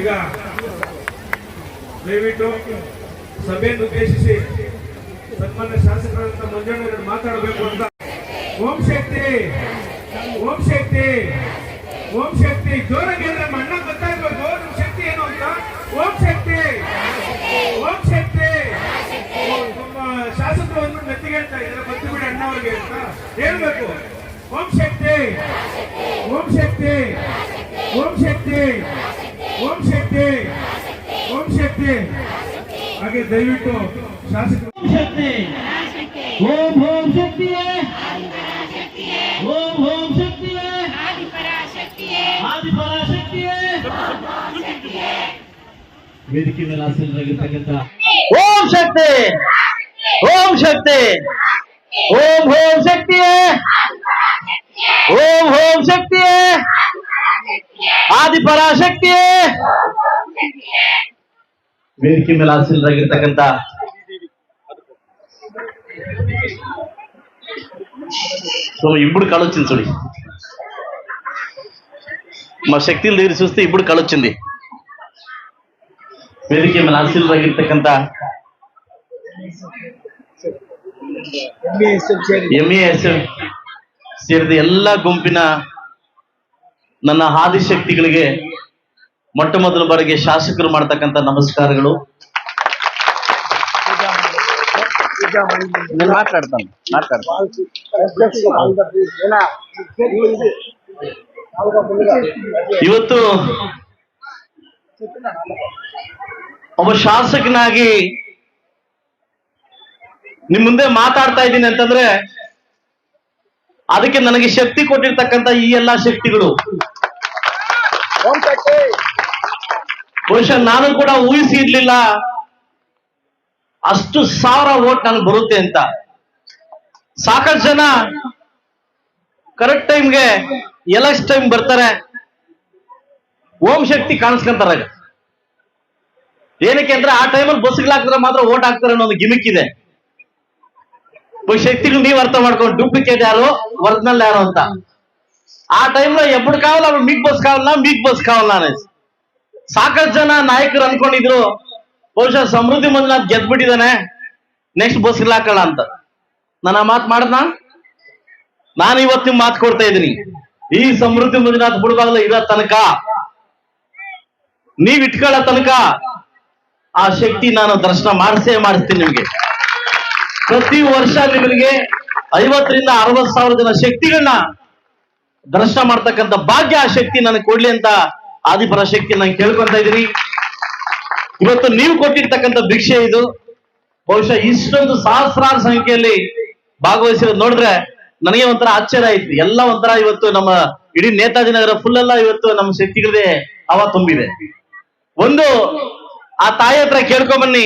ಈಗ ದಯವಿಟ್ಟು ಸಭೆಯನ್ನು ಉದ್ದೇಶಿಸಿ ಸನ್ಮಾನ್ಯ ಶಾಸಕರಾದಂತ ಮಂಜಣ್ಣ ಮಾತಾಡಬೇಕು ಅಂತ. ಓಂ ಶಕ್ತಿ ಓಂ ಶಕ್ತಿ ಓಂ ಶಕ್ತಿ. ಜೋರಾಗಿ ಅಂದ್ರೆ ನಮ್ಮ ಅಣ್ಣ ಗೊತ್ತಾಗ್ಬೇಕು. ಓಂ ಶಕ್ತಿ ಏನು ಅಂತ? ಓಂ ಶಕ್ತಿ ಓಂ ಶಕ್ತಿ. ನಮ್ಮ ಶಾಸಕರು ಒಂದು ಮೆತ್ತಿಗೆ ಅಂತ ಇದ್ರೆ ಬತ್ತು ಬಿಡಿ ಅಣ್ಣವ್ರಿಗೆ ಅಂತ ಹೇಳ್ಬೇಕು. ಓಂ ಶಕ್ತಿ ಓಂ ಶಕ್ತಿ ಓಂ ಶಕ್ತಿ. ಓಂ ಶಕ್ತಿ ಓಂ ಶಕ್ತಿ ಹಾಗೆ ದಯವಿಟ್ಟು ಶಾಸಕರು ಶಕ್ತಿ ಓಂ ಓಂ ಶಕ್ತಿಯೇ ಓಂ ಓಂ ಶಕ್ತಿಯೇ ಆದಿಪರಾಶಕ್ತಿಯೇ ಆದಿಪರಾಶಕ್ತಿಯೇ ವೇದಿಕೆ ಮೇಲೆ ಆಸೀನರಾಗಿರ್ತಕ್ಕಂಥ ಓಂ ಶಕ್ತಿ ಓಂ ಶಕ್ತಿ ಓಂ ಓಂ ಶಕ್ತಿಯೇ ಓಂ ಓಂ ಶಕ್ತಿಯೇ ಆದಿಪರಾಶಕ್ತಿಯೇ ವೇದಿಕೆ ಮೇಲೆ ಆಸೀನರಾಗಿರ್ತಕ್ಕಂಥ సో ఇప్పుడు కళొచ్చింది చూడి మా శక్తిలు తీరి చూస్తే ఇప్పుడు కళొచ్చింది ವೇದಿಕೆ ಮೇಲೆ ಆಸೀನರಾಗಿರ್ತಕ್ಕಂಥ ಎಂಇ ಎಸ್ ಸೇರಿದ ಎಲ್ಲ ಗುಂಪಿನ ನನ್ನ ಆದಿಶಕ್ತಿಗಳಿಗೆ ಮೊಟ್ಟ ಮೊದಲ ಬಾರಿಗೆ ಶಾಸಕರು ಮಾಡ್ತಕ್ಕಂಥ ನಮಸ್ಕಾರಗಳು. ಇವತ್ತು ಒಬ್ಬ ಶಾಸಕನಾಗಿ ನಿಮ್ ಮುಂದೆ ಮಾತಾಡ್ತಾ ಇದ್ದೀನಿ ಅಂತಂದ್ರೆ ಅದಕ್ಕೆ ನನಗೆ ಶಕ್ತಿ ಕೊಟ್ಟಿರ್ತಕ್ಕಂಥ ಈ ಎಲ್ಲಾ ಶಕ್ತಿಗಳು. ಬಹುಶಃ ನಾನು ಕೂಡ ಊಹಿಸಿ ಇರ್ಲಿಲ್ಲ ಅಷ್ಟು ಸಾವಿರ ಓಟ್ ನನ್ಗೆ ಬರುತ್ತೆ ಅಂತ. ಸಾಕಷ್ಟು ಜನ ಕರೆಕ್ಟ್ ಟೈಮ್ಗೆ ಎಲೆಕ್ಷನ್ ಟೈಮ್ ಬರ್ತಾರೆ. ಓಂ ಶಕ್ತಿ ಕಾಣಿಸ್ಕೊಂತಾರ ಏನಕ್ಕೆ ಅಂದ್ರೆ ಆ ಟೈಮಲ್ಲಿ ಬಸ್ಗಳು ಹಾಕಿದ್ರೆ ಮಾತ್ರ ಓಟ್ ಹಾಕ್ತಾರೆ ಅನ್ನೋ ಒಂದು ಗಿಮಿಕ್ ಇದೆ. ಶಕ್ತಿಗಳು ನೀವು ಅರ್ಥ ಮಾಡ್ಕೊಂಡು ಡೂಪ್ಲಿಕೇಟ್ ಯಾರು ಒರಿಜಿನಲ್ ಯಾರು ಅಂತ. ಆ ಟೈಮ್ ಎಬ್ಬಡ್ ಕಾವಲ್ಲ ಮಿಗ್ ಬಸ್ ಕಾವಲ್ಲ ಮಿಗ್ ಬಸ್ ಕಾವಲ್ಲ ಅನೇಸಿ ಸಾಕಷ್ಟು ಜನ ನಾಯಕರು ಅನ್ಕೊಂಡಿದ್ರು, ಬಹುಶಃ ಸಮೃದ್ಧಿ ಮಂಜುನಾಥ್ ಗೆದ್ಬಿಟ್ಟಿದ್ದಾನೆ ನೆಕ್ಸ್ಟ್ ಬಸ್ ಹಾಕಲ್ಲ ಅಂತ. ನಾನು ಆ ಮಾತು ಮಾಡ್ದ ನಾನು ಇವತ್ತು ನಿಮ್ ಮಾತು ಕೊಡ್ತಾ ಇದ್ದೀನಿ. ಈ ಸಮೃದ್ಧಿ ಮಂಜುನಾಥ್ ಬಿಡಬಾರ್ದು ಇರೋ ತನಕ, ನೀವ್ ಇಟ್ಕೊಳ್ಳೋ ತನಕ ಆ ಶಕ್ತಿ ನಾನು ದರ್ಶನ ಮಾಡಿಸೇ ಮಾಡಿಸ್ತೀನಿ ನಿಮ್ಗೆ. ಪ್ರತಿ ವರ್ಷ ನಿಮಗೆ ಐವತ್ತರಿಂದ ಅರವತ್ ಸಾವಿರ ಜನ ಶಕ್ತಿಗಳನ್ನ ದರ್ಶನ ಮಾಡ್ತಕ್ಕಂಥ ಭಾಗ್ಯ ಆ ಶಕ್ತಿ ನನಗೆ ಕೊಡ್ಲಿ ಅಂತ ಆದಿಪರ ಶಕ್ತಿ ನಾನು ಕೇಳ್ಕೊಂತ ಇದ್ದೀನಿ. ಇವತ್ತು ನೀವು ಕೊಟ್ಟಿರ್ತಕ್ಕಂಥ ಭಿಕ್ಷೆ ಇದು. ಬಹುಶಃ ಇಷ್ಟೊಂದು ಸಹಸ್ರಾರು ಸಂಖ್ಯೆಯಲ್ಲಿ ಭಾಗವಹಿಸಿರೋದು ನೋಡಿದ್ರೆ ನನಗೆ ಒಂಥರ ಆಶ್ಚರ್ಯ ಆಯ್ತು. ಎಲ್ಲ ಒಂಥರ ಇವತ್ತು ನಮ್ಮ ಇಡೀ ನೇತಾಜಿ ನಗರ ಫುಲ್ ಎಲ್ಲ ಇವತ್ತು ನಮ್ಮ ಶಕ್ತಿಗಳದೇ ಅವ ತುಂಬಿದೆ. ಒಂದು, ಆ ತಾಯಿ ಹತ್ರ ಕೇಳ್ಕೊಂಬನ್ನಿ.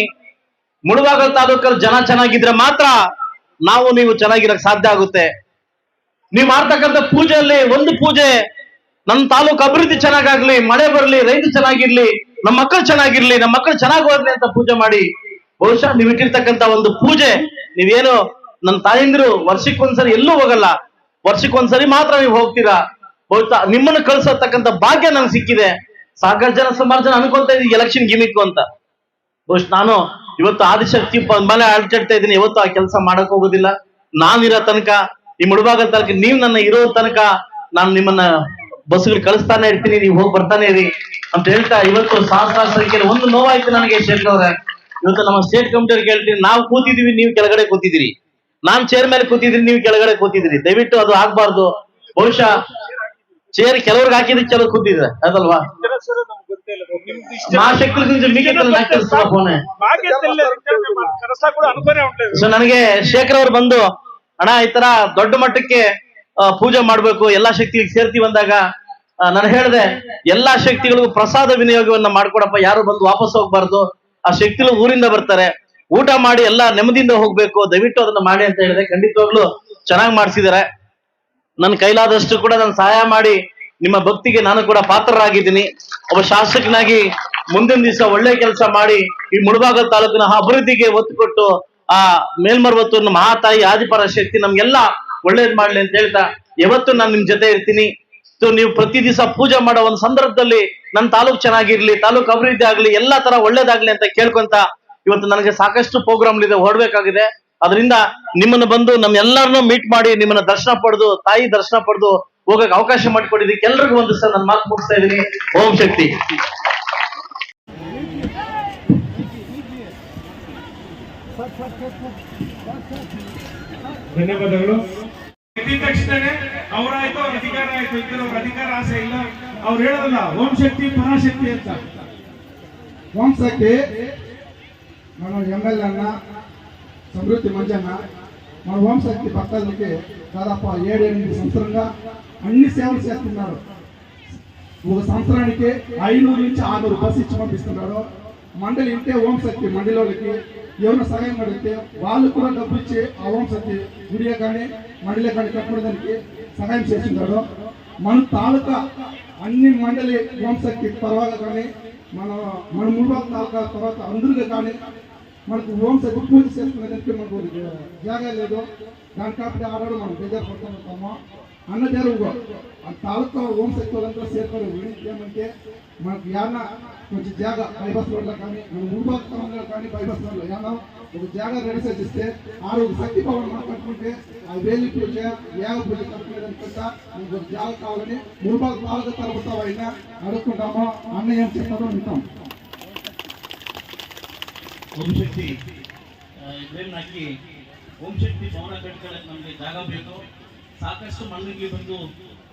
ಮುಳುಬಾಗಲ್ ತಾಲೂಕಲ್ಲಿ ಜನ ಚೆನ್ನಾಗಿದ್ರೆ ಮಾತ್ರ ನಾವು ನೀವು ಚೆನ್ನಾಗಿರಕ್ ಸಾಧ್ಯ ಆಗುತ್ತೆ. ನೀವು ಮಾಡ್ತಕ್ಕಂಥ ಪೂಜೆಯಲ್ಲಿ ಒಂದು ಪೂಜೆ ನನ್ನ ತಾಲೂಕು ಅಭಿವೃದ್ಧಿ ಚೆನ್ನಾಗಾಗ್ಲಿ, ಮಳೆ ಬರ್ಲಿ ರೈತ ಚೆನ್ನಾಗಿರ್ಲಿ ನಮ್ಮ ಮಕ್ಕಳು ಚೆನ್ನಾಗಿರ್ಲಿ ನಮ್ಮ ಮಕ್ಕಳು ಚೆನ್ನಾಗಿ ಹೋಗ್ಲಿ ಅಂತ ಪೂಜೆ ಮಾಡಿ, ಬಹುಶಃ ನೀವು ಇಟ್ಟಿರ್ತಕ್ಕಂತ ಒಂದು ಪೂಜೆ, ನೀವೇನು ನನ್ನ ತಾಯಂದಿರು ವರ್ಷಕ್ಕೊಂದ್ಸರಿ ಎಲ್ಲೂ ಹೋಗಲ್ಲ, ವರ್ಷಕ್ಕೊಂದ್ಸರಿ ಮಾತ್ರ ನೀವು ಹೋಗ್ತೀರಾ? ಬಹುಶಃ ನಿಮ್ಮನ್ನು ಕಳ್ಸತಕ್ಕಂತ ಭಾಗ್ಯ ನಂಗೆ ಸಿಕ್ಕಿದೆ. ಸಾಕಷ್ಟು ಜನ ಸುಮಾರು ಜನ ಅನ್ಕೊಂತ ಇದ್ದೀವಿ ಎಲೆಕ್ಷನ್ ಗಿಮಿಕ್ ಅಂತ. ಬಹುಶಃ ನಾನು ಇವತ್ತು ಆದಿಶಕ್ತಿ ಮೇಲೆ ಅಡ್ಚಾಡ್ತಾ ಇದ್ದೀನಿ, ಇವತ್ತು ಆ ಕೆಲಸ ಮಾಡಕ್ ಹೋಗೋದಿಲ್ಲ. ನಾನಿರೋ ತನಕ, ಈ ಮುಳುಬಾಗ ತನಕ ನೀವ್ ನನ್ನ ಇರೋ ತನಕ, ನಾನು ನಿಮ್ಮನ್ನ ಬಸ್ಗಳು ಕಳಿಸ್ತಾನೆ ಇರ್ತೀನಿ ನೀವು ಹೋಗಿ ಬರ್ತಾನೆ ಇರಿ ಅಂತ ಹೇಳ್ತಾ ಇವತ್ತು ಸಹಸ್ರ ಸಂಖ್ಯೆ ಒಂದು ನೋವಾಯ್ತು ನನಗೆ ಶೇಖರ್ ಅವ್ರೆ. ಇವತ್ತು ನಮ್ಮ ಸ್ಟೇಟ್ ಕಂಪ್ಯೂಟರ್ ಕೇಳ್ತೀನಿ ಹೇಳ್ತೀನಿ ನಾವು ಕೂತಿದೀವಿ ನೀವು ಕೆಳಗಡೆ ಕೂತಿದ್ದೀರಿ ನಾನ್ ಚೇರ್ ಮೇಲೆ ಕೂತಿದ್ರಿ ನೀವು ಕೆಳಗಡೆ ಕೂತಿದ್ರಿ. ದಯವಿಟ್ಟು ಅದು ಆಗ್ಬಾರ್ದು. ಬಹುಶಃ ಚೇರ್ ಕೆಲವ್ರಿಗೆ ಹಾಕಿದ್ರೆ ಕೆಲವ್ರು ಕೂತಿದ್ರೆ ಅದಲ್ವಾ ಸೊ ನನಗೆ ಶೇಖರ್ ಅವ್ರು ಬಂದು ಅಣ್ಣ ಈ ತರ ದೊಡ್ಡ ಮಟ್ಟಕ್ಕೆ ಪೂಜೆ ಮಾಡ್ಬೇಕು, ಎಲ್ಲಾ ಶಕ್ತಿಗಳಿಗೆ ಸೇರ್ತಿ ಬಂದಾಗ ನಾನು ಹೇಳಿದೆ, ಎಲ್ಲಾ ಶಕ್ತಿಗಳಿಗೂ ಪ್ರಸಾದ ವಿನಿಯೋಗವನ್ನ ಮಾಡ್ಕೊಡಪ್ಪ, ಯಾರು ಬಂದು ವಾಪಸ್ ಹೋಗ್ಬಾರ್ದು, ಆ ಶಕ್ತಿಗಳು ಊರಿಂದ ಬರ್ತಾರೆ. ಊಟ ಮಾಡಿ ಎಲ್ಲಾ ನೆಮ್ಮದಿಯಿಂದ ಹೋಗ್ಬೇಕು, ದಯವಿಟ್ಟು ಅದನ್ನ ಮಾಡಿ ಅಂತ ಹೇಳಿದೆ. ಖಂಡಿತವಾಗ್ಲು ಚೆನ್ನಾಗಿ ಮಾಡಿಸಿದ್ದಾರೆ. ನನ್ನ ಕೈಲಾದಷ್ಟು ಕೂಡ ನಾನು ಸಹಾಯ ಮಾಡಿ, ನಿಮ್ಮ ಭಕ್ತಿಗೆ ನಾನು ಕೂಡ ಪಾತ್ರರಾಗಿದ್ದೀನಿ. ಒಬ್ಬ ಶಾಸಕನಾಗಿ ಮುಂದಿನ ದಿವಸ ಒಳ್ಳೆ ಕೆಲಸ ಮಾಡಿ, ಈ ಮುಳಬಾಗಲ್ ತಾಲೂಕಿನ ಅಭಿವೃದ್ಧಿಗೆ ಒತ್ತು ಕೊಟ್ಟು, ಆ ಮೇಲ್ಮರ್ವತ್ತು ಮಹಾತಾಯಿ ಆದಿಪರ ಶಕ್ತಿ ನಮ್ಗೆಲ್ಲ ಒಳ್ಳೇದ್ ಮಾಡ್ಲಿ ಅಂತ ಹೇಳ್ತಾ, ಯಾವತ್ತು ನಾನು ನಿಮ್ ಜೊತೆ ಇರ್ತೀನಿ. ನೀವು ಪ್ರತಿ ದಿವಸ ಪೂಜೆ ಮಾಡೋ ಒಂದು ಸಂದರ್ಭದಲ್ಲಿ ನನ್ನ ತಾಲೂಕ್ ಚೆನ್ನಾಗಿರ್ಲಿ, ತಾಲೂಕ್ ಅಭಿವೃದ್ಧಿ ಆಗ್ಲಿ, ಎಲ್ಲಾ ತರ ಒಳ್ಳೇದಾಗ್ಲಿ ಅಂತ ಕೇಳ್ಕೊಂತ ಇವತ್ತು ನನಗೆ ಸಾಕಷ್ಟು ಪ್ರೋಗ್ರಾಮ್ ಇದೆ ಹೊರಡ್ಬೇಕಾಗಿದೆ ಅದರಿಂದ ನಿಮ್ಮನ್ನ ಬಂದು ನಮ್ಮೆಲ್ಲರನ್ನೂ ಮೀಟ್ ಮಾಡಿ, ನಿಮ್ಮನ್ನ ದರ್ಶನ ಪಡೆದು, ತಾಯಿ ದರ್ಶನ ಪಡೆದು ಹೋಗಕ್ಕೆ ಅವಕಾಶ ಮಾಡಿಕೊಡಿದ್ದಕ್ಕೆ ಎಲ್ರಿಗೂ ಒಂದು ಸರ್ ನನ್ನ ಮಾತು ಮುಗಿಸ್ತಾ ಇದ್ದೀನಿ. ಓಂ ಶಕ್ತಿ. ಧನ್ಯವಾದಗಳು ಎದ್ದಿದ ತಕ್ಷಣನೇ ಅವರಾಯ್ತು ಅವ್ರ ಅಧಿಕಾರ ಆಯ್ತು ಇತರ ಅವ್ರ ಅಧಿಕಾರ ಆಸೆ ಇಲ್ಲ ಅವ್ರು ಹೇಳೋದಲ್ಲ ಓಂ ಶಕ್ತಿ ಪರಾಶಕ್ತಿ ಅಂತ వంశకి మన ఎమ్మెల్యే అన్న సమృద్ధి మంజన్న మన వంశకి భక్తులకి దాదాపు ఏడు ఎనిమిది సంవత్సరంగా అన్ని సేవలు చేస్తున్నారు ఒక సంవత్సరానికి ఐనూరు నుంచి ఆరునూరు బస్సు ఇచ్చి పంపిస్తున్నాడు మండలి ఇంటే ఓం శక్తి ఏమైనా సహాయం అడిగితే వాళ్ళు కూడా డబ్బు ఇచ్చి ఆ ఓం గుడియే కానీ మండలే కానీ కట్టుకోవడానికి సహాయం చేస్తున్నారు మన తాలూకా అన్ని మండలి ఓం తర్వాత కానీ మన మన మూడో తాలూకా తర్వాత అందరికీ కానీ మనకు ఓం శక్తి పూజ చేసుకునేదానికి మనకు జాగా లేదు. దాని కాబట్టి ఆడాడు మనం. బేజారు పడుతుంటాము అన్న జరుగు ఆ తాలూకా ఓం శక్తి వాళ్ళంతా చేరుకోరు ఏమంటే మనకు యాన కొంచెం జాగా బైబస్ రోడ్లో కానీ మన ముడిభక్తంలో కానీ బైబస్ రోడ్లో యాన ఒక జాగా రెడీ చేసిస్తే ఆ రోజు శక్తి భవన్ మనం కట్టుకుంటే ఆ వేలి పూజ యాగ పూజ కట్టుకునేదానికంట మనకు ఒక జాగా కావాలని ముడిభాగ తాలూకా తరపుతా అయినా అడుక్కుంటాము అన్న ఏం చెప్తారో వింటాం ಓಂ ಶಕ್ತಿ ಇದ್ರಲ್ಲಿ ಹಾಕಿ ಓಂ ಶಕ್ತಿ ಭವನ ಕಟ್ಕೊಳ್ಳೋಕೆ ನಮಗೆ ಜಾಗ ಬೇಕು ಸಾಕಷ್ಟು ಮಣ್ಣಿಗೆ ಬಂದು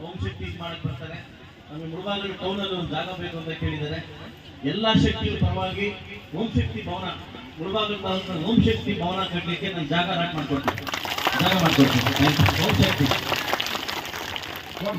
ಓಂ ಶಕ್ತಿ ಇದು ಮಾಡಕ್ ಬರ್ತಾರೆ. ನಮಗೆ ಮುಳಬಾಗಿಲು ಟೌನಲ್ಲಿ ಒಂದು ಜಾಗ ಬೇಕು ಅಂತ ಕೇಳಿದ್ದಾರೆ. ಎಲ್ಲ ಶಕ್ತಿಯ ಪರವಾಗಿ ಓಂ ಶಕ್ತಿ ಭವನ ಮುಳುಬಾಗಿಲು ತಾಲೂಕಿನ ಓಂ ಶಕ್ತಿ ಭವನ ಕಟ್ಟಲಿಕ್ಕೆ ನಾನು ಜಾಗ ರಾಟ್ ಮಾಡ್ಕೊಡ್ತೀನಿ ಜಾಗ ಮಾಡ್ಕೊಡ್ತೀನಿ. ಓಂ ಶಕ್ತಿ. ಓಂ